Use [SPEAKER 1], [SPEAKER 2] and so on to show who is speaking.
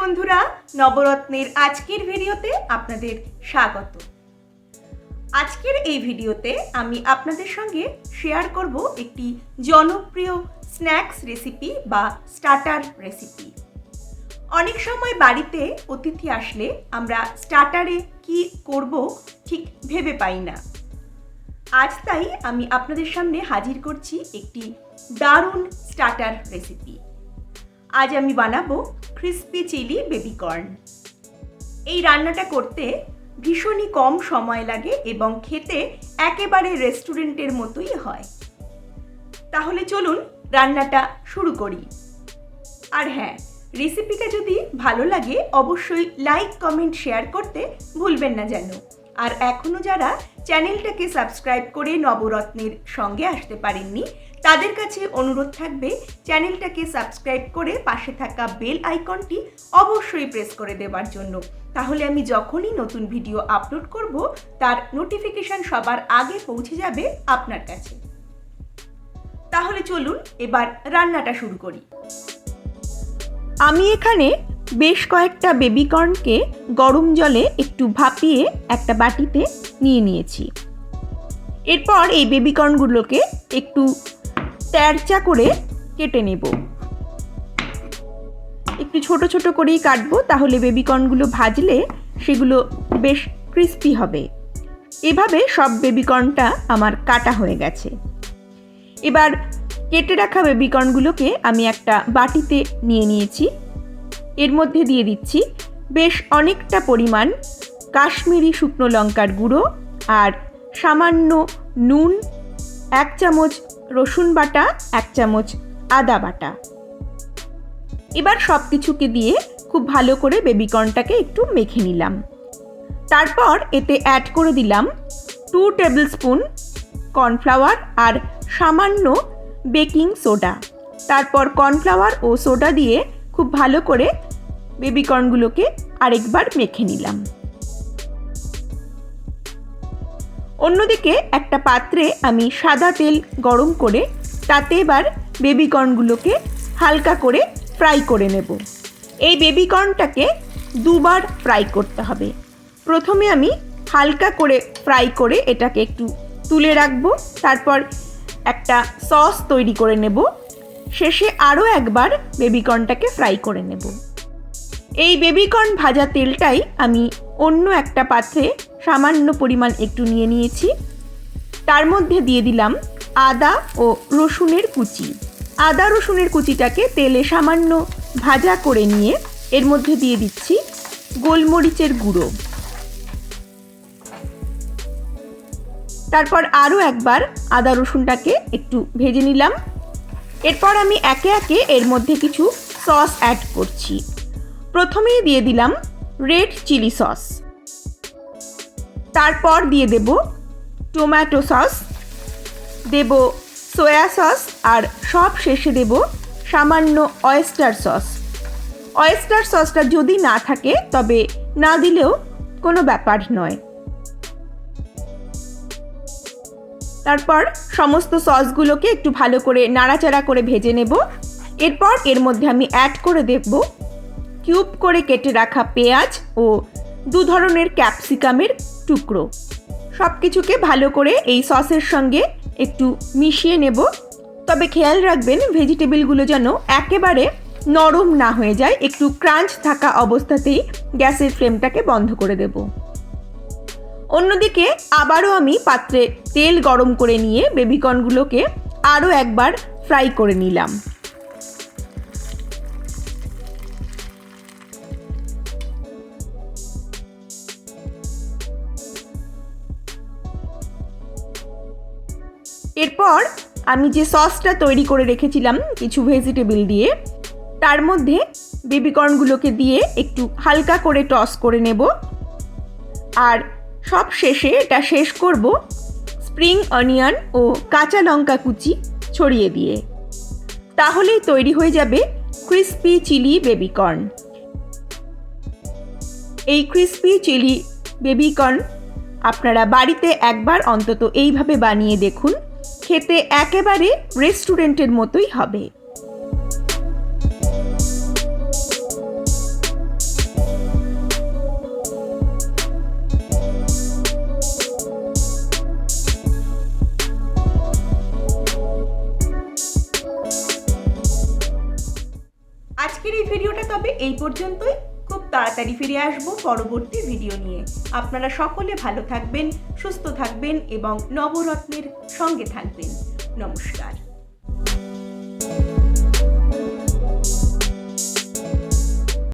[SPEAKER 1] বন্ধুরা, নবরত্নের আজকের ভিডিওতে আপনাদের স্বাগত। আজকের এই ভিডিওতে আমি আপনাদের সঙ্গে শেয়ার করব একটি জনপ্রিয় স্ন্যাক্স রেসিপি বা স্টার্টার রেসিপি অনেক সময় বাড়িতে অতিথি আসলে আমরা স্টার্টারে কি করব ঠিক ভেবে পাই না। আজ তাই আমি আপনাদের সামনে হাজির করছি একটি দারুণ স্টার্টার রেসিপি আজ আমি বানাবো ক্রিস্পি চিলি বেবি কর্ন এই রান্নাটা করতে ভীষণই কম সময় লাগে এবং খেতে একেবারে রেস্টুরেন্টের মতোই হয়। তাহলে চলুন রান্নাটা শুরু করি। আর হ্যাঁ রেসিপিটা যদি ভালো লাগে, অবশ্যই লাইক কমেন্ট শেয়ার করতে ভুলবেন না যেন। আর এখনও যারা চ্যানেলটাকে সাবস্ক্রাইব করে নবরত্নের সঙ্গে আসতে পারেননি, তাদের কাছে অনুরোধ থাকবে চ্যানেলটাকে সাবস্ক্রাইব করে পাশে থাকা বেল আইকনটি অবশ্যই প্রেস করে দেওয়ার জন্য। তাহলে আমি যখনই নতুন ভিডিও আপলোড করব, তার নোটিফিকেশন সবার আগে পৌঁছে যাবে আপনার কাছে। তাহলে চলুন এবার রান্নাটা শুরু করি। আমি এখানে বেশ কয়েকটা বেবিকর্নকে গরম জলে একটু ভাপিয়ে একটা বাটিতে নিয়ে নিয়েছি। এরপর এই বেবিকর্নগুলোকে একটু তেরচা করে কেটে নেব। একটু ছোট ছোট করেই কাটবো, তাহলে বেবিকর্নগুলো ভাজলে সেগুলো বেশ ক্রিস্পি হবে। এভাবে সব বেবিকর্নটা আমার কাটা হয়ে গেছে। এবার কেটে রাখা বেবিকর্নগুলোকে আমি একটা বাটিতে নিয়ে নিয়েছি। এর মধ্যে দিয়ে দিচ্ছি বেশ অনেকটা পরিমাণ কাশ্মীরি শুকনো লঙ্কার গুঁড়ো আর সামান্য নুন, এক চামচ রসুন বাটা, এক চামচ আদা বাটা। এবার সব কিছুকে দিয়ে খুব ভালো করে বেবিকর্নটাকে একটু মেখে নিলাম। তারপর এতে অ্যাড করে দিলাম টু টেবিল স্পুন কর্নফ্লাওয়ার আর সামান্য বেকিং সোডা তারপর কর্নফ্লাওয়ার ও সোডা দিয়ে খুব ভালো করে বেবিকর্নগুলোকে আরেকবার মেখে নিলাম। অন্যদিকে একটা পাত্রে আমি সাদা তেল গরম করে তাতে এবার বেবিকর্নগুলোকে হালকা করে ফ্রাই করে নেব। এই বেবিকর্নটাকে দুবার ফ্রাই করতে হবে। প্রথমে আমি হালকা করে ফ্রাই করে এটাকে একটু তুলে রাখব, তারপর একটা সস তৈরি করে নেব। শেষে আরও একবার বেবিকর্নটাকে ফ্রাই করে নেব। এই বেবিকর্ন ভাজা তেলটাই আমি অন্য একটা পাত্রে সামান্য পরিমাণ একটু নিয়ে নিয়েছি। তার মধ্যে দিয়ে দিলাম আদা ও রসুনের কুচি। আদা রসুনের কুচিটাকে তেলে সামান্য ভাজা করে নিয়ে এর মধ্যে দিয়ে দিচ্ছি গোলমরিচের গুঁড়ো। তারপর আরও একবার আদা রসুনটাকে একটু ভেজে নিলাম। এরপর আমি একে একে এর মধ্যে কিছু সস অ্যাড করছি। প্রথমেই দিয়ে দিলাম রেড চিলি সস তারপর দিয়ে দেব টমেটো সস দেব সয়া সস আর সব শেষে দেব সামান্য অয়েস্টার সস অয়েস্টার সসটা যদি না থাকে, তবে না দিলেও কোনো ব্যাপার নয়। তারপর সমস্ত সসগুলোকে একটু ভালো করে নাড়াচাড়া করে ভেজে নেব। এরপর এর মধ্যে আমি অ্যাড করে দেখব। কিউব করে কেটে রাখা পেঁয়াজ ও দু ধরনের ক্যাপসিকামের টুকরো। সব কিছুকে ভালো করে এই সসের সঙ্গে একটু মিশিয়ে নেব। তবে খেয়াল রাখবেন ভেজিটেবিলগুলো যেন একেবারে নরম না হয়ে যায়। একটু ক্রাঞ্চ থাকা অবস্থাতেই গ্যাসের ফ্লেমটাকে বন্ধ করে দেব। অন্যদিকে আবারও আমি পাত্রে তেল গরম করে নিয়ে বেবিকর্নগুলোকে আরও একবার ফ্রাই করে নিলাম। এরপর আমি যে সসটা তৈরি করে রেখেছিলাম কিছু ভেজিটেবল দিয়ে, তার মধ্যে বেবিকর্নগুলোকে দিয়ে একটু হালকা করে টস করে নেব। আর সব শেষে এটা শেষ করব স্প্রিং অনিয়ন ও কাঁচা লঙ্কা কুচি ছড়িয়ে দিয়ে। তাহলেই তৈরি হয়ে যাবে ক্রিস্পি চিলি বেবিকর্ন। এই ক্রিস্পি চিলি বেবিকর্ন আপনারা বাড়িতে একবার অন্তত এইভাবে বানিয়ে দেখুন, খেতে একেবারে রেস্টুরেন্টের মতোই হবে। পর্যন্তই। খুব তাড়াতাড়ি ফিরে আসব পরবর্তী ভিডিও নিয়ে। আপনারা সকলে ভালো থাকবেন, সুস্থ থাকবেন এবং নবরত্নের সঙ্গে থাকবেন। নমস্কার।